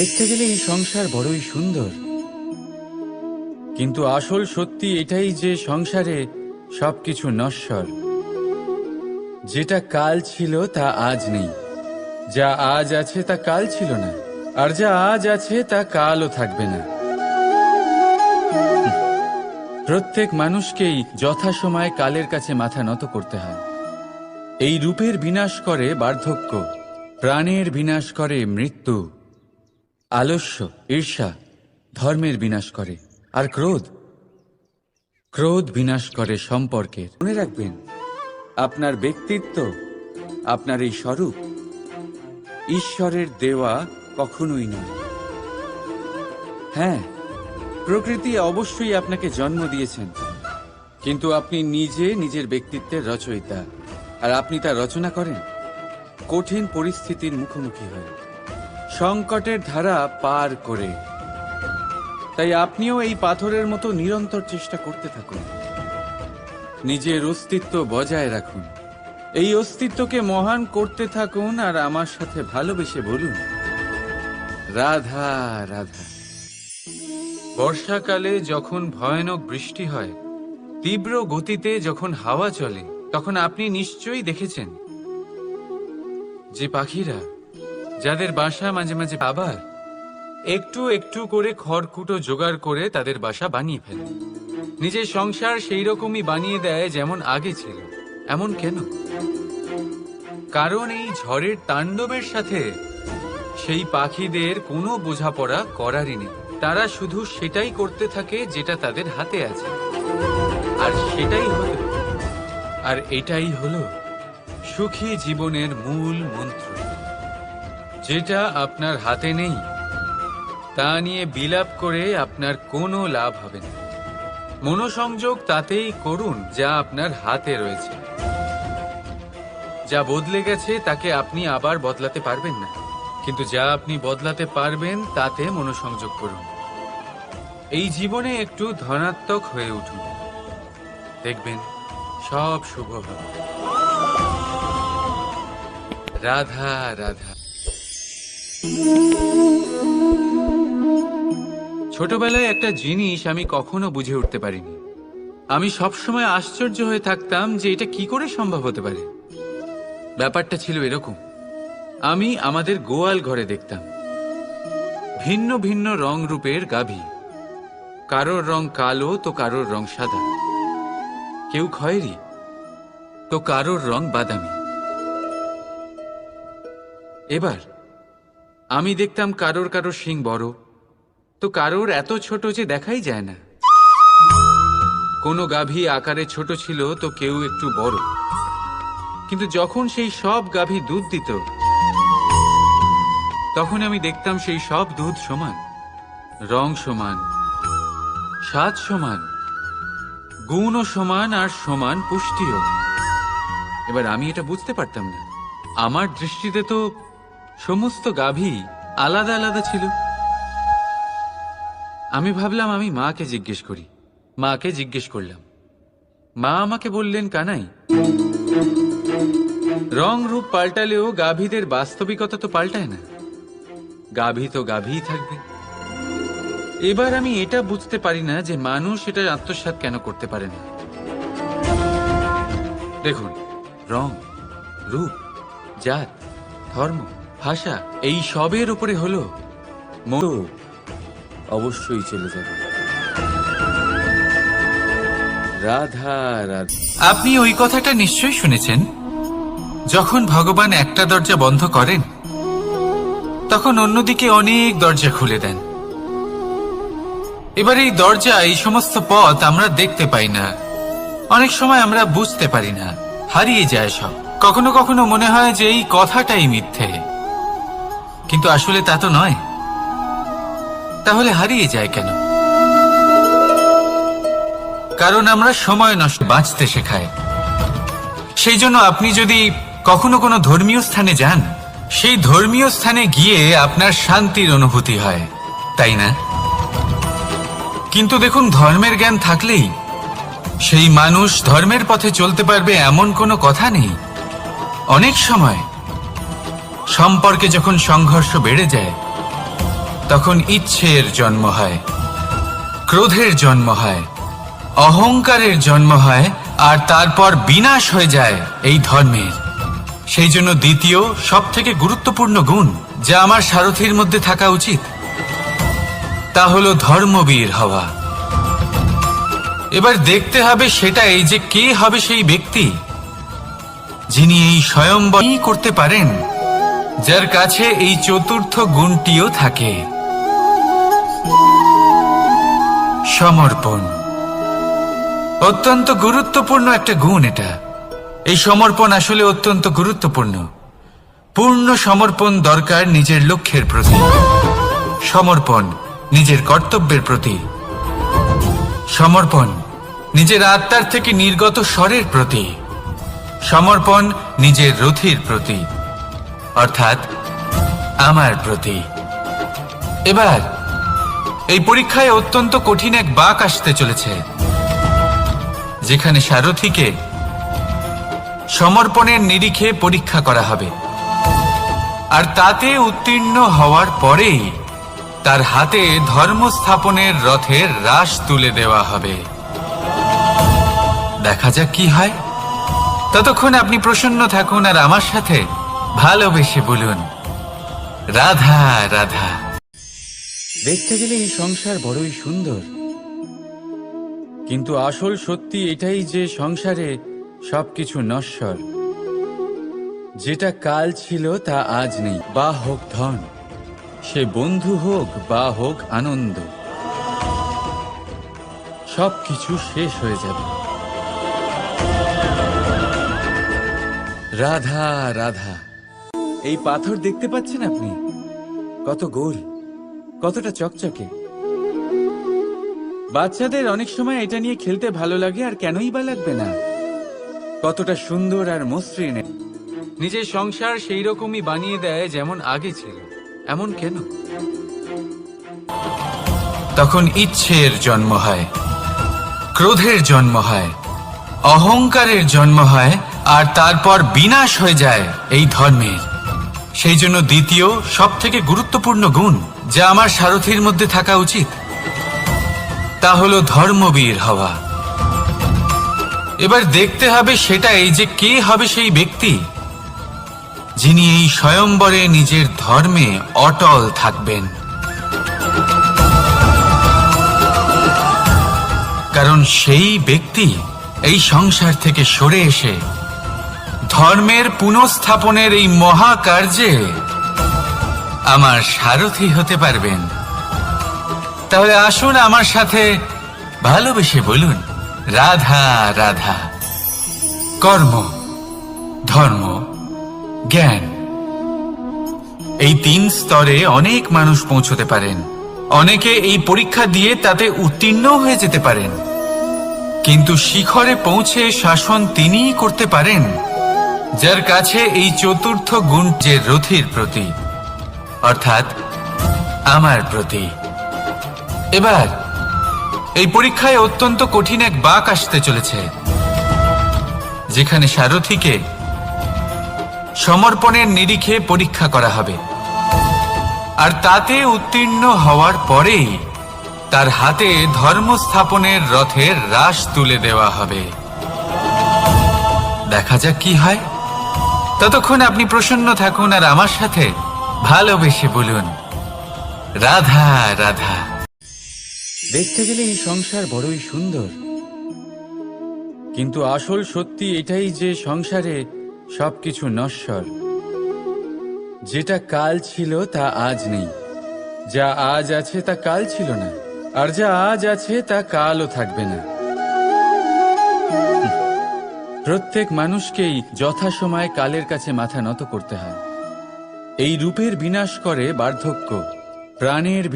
দেখতে গেলে এই সংসার বড়ই সুন্দর। কিন্তু আসল সত্যি এটাই যে সংসারে সবকিছু নশ্বর। যেটা কাল ছিল, তা আজ নেই। যা আজ আছে, তা কাল ছিল না। আর যা আজ আছে, তা কালও থাকবে না। প্রত্যেক মানুষকেই যথাসময়ে কালের কাছে মাথা নত করতে হয়। এই রূপের বিনাশ করে বার্ধক্য, প্রাণের বিনাশ করে মৃত্যু। আলস্য, ঈর্ষা ধর্মের বিনাশ করে। আর ক্রোধ? ক্রোধ বিনাশ করে সম্পর্কের। মনে রাখবেন, আপনার ব্যক্তিত্ব, আপনার এই স্বরূপ ঈশ্বরের দেওয়া কখনোই নয়। হ্যাঁ প্রকৃতি অবশ্যই আপনাকে জন্ম দিয়েছেন। কিন্তু আপনি নিজে নিজের ব্যক্তিত্বের রচয়িতা। আর আপনি তা রচনা করেন, কঠিন পরিস্থিতির মুখোমুখি হয়ে। সংকটের ধারা পার করে। তাই আপনিও এই পাথরের মতো নিরন্তর চেষ্টা করতে থাকুন। নিজের অস্তিত্ব বজায় রাখুন। এই অস্তিত্বকে মহান করতে থাকুন আর আমার সাথে ভালোবেসে বলুন, রাধা রাধা। বর্ষাকালে যখন ভয়ানক বৃষ্টি হয়, তীব্র গতিতে যখন হাওয়া চলে, তখন আপনি নিশ্চয়ই দেখেছেন যে পাখিরা যাদের বাসা মাঝে মাঝে আবার একটু একটু করে খড়কুটো জোগাড় করে তাদের বাসা বানিয়ে ফেলে। নিজের সংসার সেই রকমই বানিয়ে দেয় যেমন আগে ছিল, এমন কেন? কারণ এই ঝড়ের তাণ্ডবের সাথে সেই পাখিদের কোনো বোঝাপড়া করারই নেই। তারা শুধু সেটাই করতে থাকে যেটা তাদের হাতে আছে। আর সেটাই হলো, আর এটাই হলো সুখী জীবনের মূল মন্ত্র। যেটা আপনার হাতে নেই, তা নিয়ে বিলাপ করে আপনার কোনো লাভ হবে না। মনোসংযোগ তাতেই করুন যা আপনার হাতে রয়েছে। যা বদলে গেছে তাকে আপনি আবার বদলাতে পারবেন না। কিন্তু যা আপনি বদলাতে পারবেন, তাতে মনোসংযোগ করুন। এই জীবনে একটু ধনাত্মক হয়ে উঠুন। দেখবেন, সব শুভ হবে। রাধা রাধা। ছোটবেলায় একটা জিনিস আমি কখনো বুঝে উঠতে পারিনি। আমি সবসময় আশ্চর্য হয়ে থাকতাম যে এটা কি করে সম্ভব হতে পারে। ব্যাপারটা ছিল এরকম। আমি আমাদের গোয়াল ঘরে দেখতাম। ভিন্ন ভিন্ন রং রূপের গাভী। কারোর রং কালো, তো কারোর রং সাদা। কেউ খয়েরি, তো কারোর রং বাদামি। এবার আমি দেখতাম কারোর কারোর শিং বড়। তো কারোর এত ছোট যে দেখাই যায় না। কোনো গাভী আকারে ছোট ছিল তো কেউ একটু বড়। কিন্তু যখন সেই সব গাভী দুধ দিত, তখন আমি দেখতাম সেই সব দুধ সমান। রং সমান, স্বাদ সমান, গুণও সমান আর সমান পুষ্টিও। এবার আমি এটা বুঝতে পারতাম না। আমার দৃষ্টিতে তো সমস্ত গাভী আলাদা আলাদা ছিল। আমি ভাবলাম আমি মাকে জিজ্ঞেস করি। মাকে জিজ্ঞেস করলাম, মা আমাকে বললেন কানাই, রং রূপ পাল্টালেও গাভীদের বাস্তবিকতা তো পাল্টায় না। গাভী তো গাভীই থাকবে। এবার আমি এটা বুঝতে পারি না যে মানুষ এটা আত্মসাৎ কেন করতে পারে না। দেখুন, রং, রূপ, জাত, ধর্ম ভাষা এই সবের উপরে হলো। অবশ্যই চলে যাবে। রাধা রাধা। আপনি ওই কথাটা নিশ্চয়ই শুনেছেন? যখন ভগবান একটা দরজা বন্ধ করেন, তখন অন্যদিকে অনেক দরজা খুলে দেন। এবার এই দরজা, এই সমস্ত পথ আমরা দেখতে পাই না। অনেক সময় আমরা বুঝতে পারি না। হারিয়ে যায় সব। কখনো কখনো মনে হয় যে এই কথাটাই মিথ্যে। কিন্তু আসলে তা তো নয়। তাহলে হারিয়ে যায় কেন? কারণ আমরা সময় নষ্ট বাঁচতে শেখায়। সেই জন্য আপনি যদি কখনো কোনো ধর্মীয় স্থানে যান, সেই ধর্মীয় স্থানে গিয়ে আপনার শান্তির অনুভূতি হয়। তাই না? কিন্তু দেখুন, ধর্মের জ্ঞান থাকলেই সেই মানুষ ধর্মের পথে চলতে পারবে এমন কোনো কথা নেই। অনেক সময় সম্পর্কে যখন সংঘর্ষ বেড়ে যায়, তখন ইচ্ছের জন্ম হয়, ক্রোধের জন্ম হয়, অহংকারের জন্ম হয়, আর তারপর বিনাশ হয়ে যায় এই ধর্মের। সেই জন্য দ্বিতীয় সব থেকে গুরুত্বপূর্ণ গুণ যা আমার সারথীর মধ্যে থাকা উচিত, তা হলো ধর্মবীর হওয়া। এবার দেখতে হবে সেটাই যে কে হবে সেই ব্যক্তি যিনি এই স্বয়ম্বর করতে পারেন যার কাছে এই চতুর্থ গুণটিও থাকে। সমর্পণ। অত্যন্ত গুরুত্বপূর্ণ একটা গুণ এটা। এই সমর্পণ আসলে অত্যন্ত গুরুত্বপূর্ণ। পূর্ণ সমর্পণ দরকার নিজের লক্ষ্যের প্রতি। সমর্পণ নিজের কর্তব্যের প্রতি। সমর্পণ নিজের আত্মার থেকে নির্গত স্বরের প্রতি। সমর্পণ নিজের রথির প্রতি। অর্থাৎ আমার প্রতি। এবার, এই পরীক্ষায় অত্যন্ত কঠিন এক বাক আসতে চলেছে, যেখানে সারথীকে সমর্পণের নিরিখে পরীক্ষা করা হবে। আর তাতে উত্তীর্ণ হওয়ার পরেই তার হাতে ধর্ম স্থাপনের রথের রাশ তুলে দেওয়া হবে। দেখা যাক কি হয়। ততক্ষণ আপনি প্রসন্ন থাকুন আর আমার সাথে ভালোবেসে বলুন রাধা রাধা। দেখতে গেলে এই সংসার বড়ই সুন্দর। কিন্তু আসল সত্যি এটাই যে সংসারে সবকিছু নশ্বর। যেটা কাল ছিল তা আজ নেই। বা হোক ধন সে বন্ধু হোক বা হোক আনন্দ সবকিছু শেষ হয়ে যাবে। রাধা রাধা। এই পাথর দেখতে পাচ্ছেন আপনি? কত গোল, কতটা চকচকে। বাচ্চাদের অনেক সময় এটা নিয়ে খেলতে ভালো লাগে আর কেনই বা লাগবে না। কতটা সুন্দর আর মসৃণ। নিজের সংসার সেই রকমই বানিয়ে দেয় যেমন আগে ছিল, এমন কেন? তখন ইচ্ছের জন্ম হয়, ক্রোধের জন্ম হয়, অহংকারের জন্ম হয়, আর তারপর বিনাশ হয়ে যায় এই ধর্মের। সেই জন্য দ্বিতীয় সব থেকে গুরুত্বপূর্ণ গুণ যা আমার সারথীর মধ্যে থাকা উচিত, তা হলো ধর্মবীর হওয়া। এবার দেখতে হবে সেটাই যে কে হবে সেই ব্যক্তি যিনি এই স্বয়ম্বরে নিজের ধর্মে অটল থাকবেন। কারণ সেই ব্যক্তি এই সংসার থেকে সরে এসে ধর্মের পুনঃস্থাপনের এই মহাকার্যে আমার সারথি হতে পারবেন। তাহলে আসুন আমার সাথে ভালোবেসে বলুন, রাধা রাধা। কর্ম, ধর্ম, জ্ঞান। এই তিন স্তরে অনেক মানুষ পৌঁছতে পারেন। অনেকে এই পরীক্ষা দিয়ে তাতে উত্তীর্ণ হয়ে যেতে পারেন। কিন্তু শিখরে পৌঁছে শাসন তিনিই করতে পারেন। যার কাছে এই চতুর্থ গুণ যে রথির প্রতি, অর্থাৎ আমার প্রতি। এবার, এই পরীক্ষায় অত্যন্ত কঠিন এক বাক আসতে চলেছে, যেখানে সারথীকে সমর্পণের নিরিখে পরীক্ষা করা হবে। আর তাতে উত্তীর্ণ হওয়ার পরেই তার হাতে ধর্ম স্থাপনের রথের রাশ তুলে দেওয়া হবে। দেখা যাক কি হয়। ততক্ষণ আপনি প্রসন্ন থাকুন আর আমার সাথে ভালোবেসে বলুন। রাধা রাধা। দেখতে গেলে এই সংসার বড়ই সুন্দর। কিন্তু আসল সত্যি এটাই যে সংসারে সবকিছু নশ্বর। যেটা কাল ছিল, তা আজ নেই। যা আজ আছে, তা কাল ছিল না। আর যা আজ আছে, তা কালও থাকবে না। প্রত্যেক মানুষকেই যথাসময়ে কালের কাছে মাথা নত করতে হয়। এই রূপের বিনাশ করে বার্ধক্য, প্রাণের